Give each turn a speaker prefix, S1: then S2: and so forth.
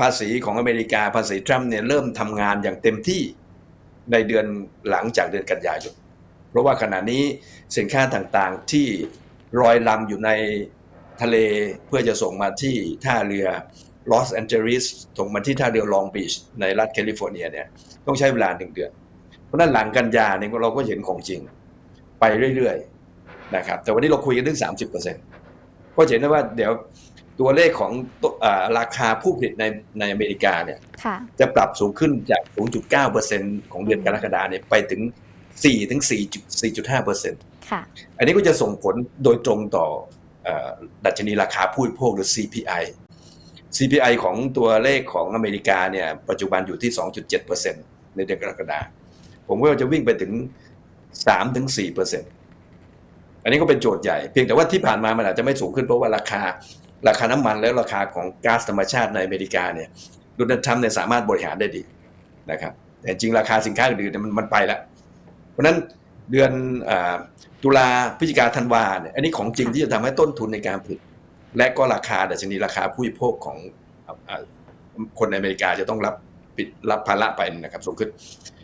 S1: ภาษีของอเมริกาภาษีทรัมป์เนี่ยเริ่มทำงานอย่างเต็มที่ในเดือนหลังจากเดือนกันยายนเพราะว่าขณะนี้สินค้าต่างๆที่ลอยลำอยู่ในทะเลเพื่อจะส่งมาที่ท่าเรือลอสแอนเจลิสส่งมาที่ท่าเรือลองบีชในรัฐแคลิฟอร์เนียเนี่ยต้องใช้เวลาหนึ่งเดือน เพราะนั้นหลังกันยาเนี่ยเราก็เห็นของจริงไปเรื่อยๆนะครับแต่วันนี้เราคุยกันถึง 30%ก็เห็นได้ว่าเดี๋ยว ตัวเลขของตัวอ่าราคาผู้ผลิตในในอเมริกาเนี่ย
S2: ค่ะ
S1: จะปรับสูงขึ้นจาก 0.9%ของเดือนกรกฎาเนี่ยไปถึง 4 ถึง4.5%
S2: ค่ะ
S1: อันนี้ก็จะส่งผลโดยตรงต่อเอ่อดัชนีราคาผู้บริโภคหรือ CPI CPI ของตัวเลขของอเมริกาเนี่ยปัจจุบันอยู่ที่ 2.7%ในเดือนกรกฎาผมว่าจะวิ่งไปถึง3ถึง4%อันนี้ก็เป็นโจทย์ใหญ่ เพียงแต่ว่าที่ผ่านมามันอาจจะไม่สูงขึ้นเพราะว่าราคา ราคาน้ำมันและราคาของก๊าซธรรมชาติในอเมริกาเนี่ยโดนัลด์ทรัมป์เนี่ยสามารถบริหารได้ดีนะครับแต่จริงราคาสินค้าอื่นๆเนี่ยมันมันไปแล้ว เพราะนั้นเดือนอตุลาพฤศจิกาธันวาเนี่ยอันนี้ของจริงที่จะทำให้ต้นทุนในการผลิตและก็ราคาดัชนีราคาผู้บริโภคของอคนในอเมริกาจะต้องรับปิดรับภาระไปนะครับสูงขึ้น